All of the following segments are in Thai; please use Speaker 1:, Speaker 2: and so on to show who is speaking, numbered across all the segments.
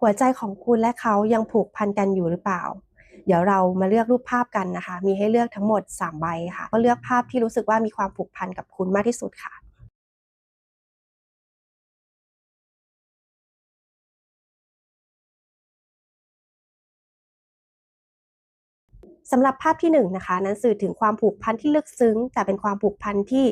Speaker 1: หัวใจของคุณและเขายังผูกพันกันอยู่หรือเปล่า เดี๋ยวเรามาเลือกรูปภาพกันนะคะ มีให้เลือกทั้งหมด 3 ใบค่ะ ก็เลือกภาพที่รู้สึกว่ามีความผูกพันกับคุณมากที่สุดค่ะสำหรับภาพที่1นงนะคะ นั้นสื่อถึงความผูกพันที่ลึกซึ้ง แต่เป็นความผูกพันที่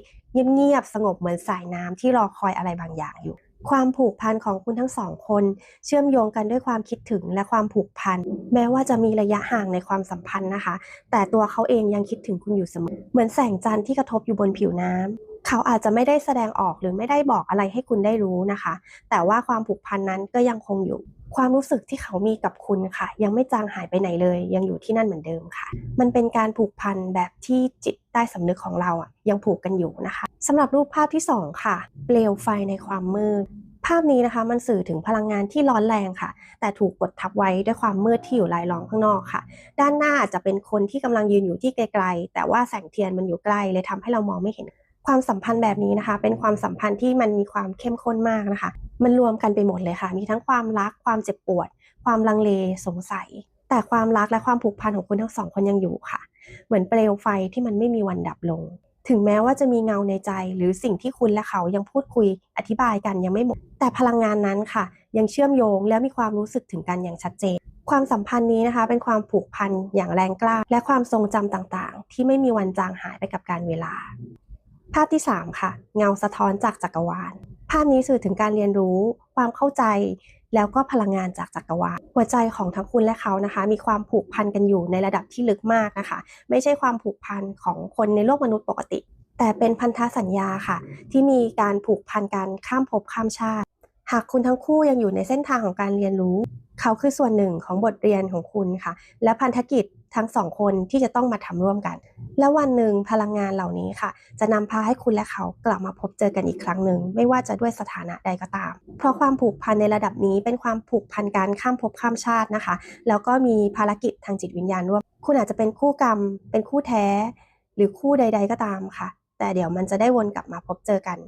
Speaker 1: เงียบๆสงบเหมือนสายน้ำที่รอคอยอะไรบางอย่างอยู่ ความผูกพันของคุณทั้งสองคน เชื่อมโยงกันด้วยความคิดถึงและความผูกพัน แม้ว่าจะมีระยะห่างในความสัมพันธ์นะคะ แต่ตัวเขาเองยังคิดถึงคุณอยู่เสมอ เหมือนแสงจันทร์ที่กระทบอยู่บนผิวน้ำ เขาอาจจะไม่ได้แสดงออกหรือไม่ได้บอกอะไรให้คุณได้รู้นะคะ แต่ว่าความผูกพันนั้นก็ยังคงอยู่ ความรู้สึกที่เขามีกับคุณค่ะ ยังไม่จางหายไปไหนเลย ยังอยู่ที่นั่นเหมือนเดิมค่ะ มันเป็นการผูกพันแบบที่จิตใต้สำนึกของเราอะยังผูกกันอยู่นะคะสำหรับรูปภาพที่สองค่ะ เปลวไฟในความมืดภาพนี้นะคะมันสื่อถึงพลังงานที่ร้อนแรงค่ะ แต่ถูกกดทับไว้ด้วยความมืดที่อยู่รายล้อมข้างนอกค่ะ ด้านหน้าอาจจะเป็นคนที่กำลังยืนอยู่ที่ไกลๆ แต่ว่าแสงเทียนมันอยู่ใกล้เลยทำให้เรามองไม่เห็น ความสัมพันธ์แบบนี้นะคะ เป็นความสัมพันธ์ที่มันมีความเข้มข้นมากนะคะ มันรวมกันไปหมดเลยค่ะ มีทั้งความรักความเจ็บปวด ความลังเลสงสัย แต่ความรักและความผูกพันของคุณทั้งสองคนยังอยู่ค่ะ เหมือนเปลวไฟที่มันไม่มีวันดับลง ถึงแม้ว่าจะมีเงาในใจ หรือสิ่งที่คุณและเขายังพูดคุยอธิบายกันยังไม่หมด แต่พลังงานนั้นค่ะ ยังเชื่อมโยงและมีความรู้สึกถึงกันอย่างชัดเจนความสัมพันธ์นี้นะคะ เป็นความผูกพันอย่างแรงกล้า และความทรงจำต่างๆ ที่ไม่มีวันจางหายไปกับการเวลา ภาพที่ 3 ค่ะ เงาสะท้อนจากจักรวาล ภาพนี้สื่อถึงการเรียนรู้ ความเข้าใจ แล้วก็พลังงานจากจักรวาล หัวใจของทั้งคุณและเขานะคะ มีความผูกพันกันอยู่ในระดับที่ลึกมากนะคะ ไม่ใช่ความผูกพันของคนในโลกมนุษย์ปกติ แต่เป็นพันธสัญญาค่ะ ที่มีการผูกพันกันข้ามภพข้ามชาติ หากคุณทั้งคู่ยังอยู่ในเส้นทางของการเรียนรู้ เขาคือส่วนหนึ่งของบทเรียนของคุณค่ะ และพันธกิจทั้งสองคนที่จะต้องมาทำร่วมกัน และวันหนึ่งพลังงานเหล่านี้ค่ะ จะนำพาให้คุณและเขากลับมาพบเจอกันอีกครั้งหนึ่ง ไม่ว่าจะด้วยสถานะใดก็ตาม เพราะความผูกพันในระดับนี้เป็นความผูกพันการข้ามภพข้ามชาตินะคะ แล้วก็มีภารกิจทางจิตวิญญาณร่วม คุณอาจจะเป็นคู่กรรม เป็นคู่แท้ หรือคู่ใด ๆ ก็ตามค่ะ แต่เดี๋ยวมันจะได้วนกลับมาพบเจอกัน